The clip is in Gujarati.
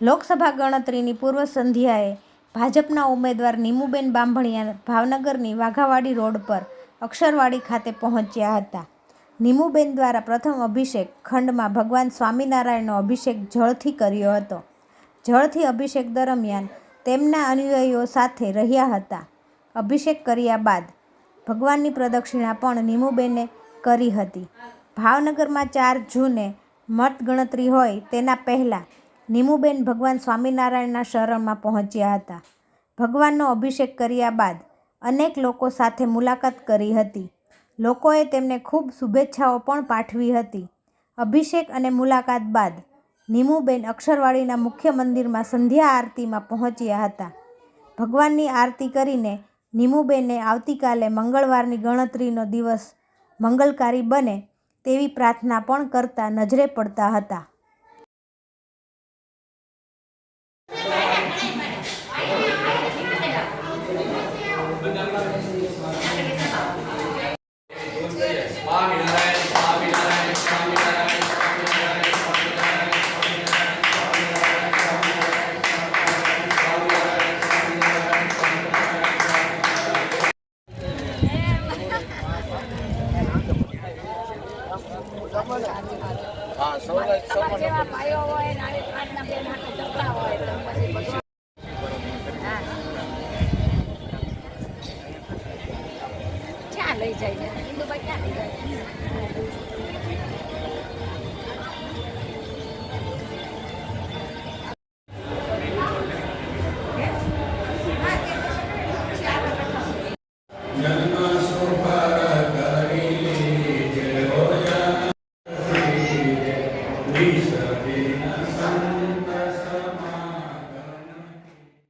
લોકસભા ગણતરીની પૂર્વ સંધ્યાએ ભાજપના ઉમેદવાર નીમુબેન બાંભણિયા ભાવનગરની વાઘાવાડી રોડ પર અક્ષરવાડી ખાતે પહોંચ્યા હતા. નીમુબેન દ્વારા પ્રથમ અભિષેક ખંડમાં ભગવાન સ્વામિનારાયણનો અભિષેક જળથી કર્યો હતો. જળથી અભિષેક દરમિયાન તેમના અનુયાયીઓ સાથે રહ્યા હતા. અભિષેક કર્યા બાદ ભગવાનની પ્રદક્ષિણા પણ નીમુબેને કરી હતી. ભાવનગરમાં ચાર જૂને મતગણતરી હોય તેના પહેલાં નીમુબેન ભગવાન સ્વામિનારાયણના શરણમાં પહોંચ્યા હતા. ભગવાનનો અભિષેક કર્યા બાદ અનેક લોકો સાથે મુલાકાત કરી હતી. લોકોએ તેમને ખૂબ શુભેચ્છાઓ પણ પાઠવી હતી. અભિષેક અને મુલાકાત બાદ નીમુબેન અક્ષરવાડીના મુખ્ય મંદિરમાં સંધ્યા આરતીમાં પહોંચ્યા હતા. ભગવાનની આરતી કરીને નીમુબેને આવતીકાલે મંગળવારની ગણતરીનો દિવસ મંગલકારી બને તેવી પ્રાર્થના પણ કરતા નજરે પડતા હતા. હા સૌ તમારા જેવા ભાઈઓ હોય નાની પાંચના બે નાના છોકરા હોય balai jaya itu banyak juga Bisa dinasakan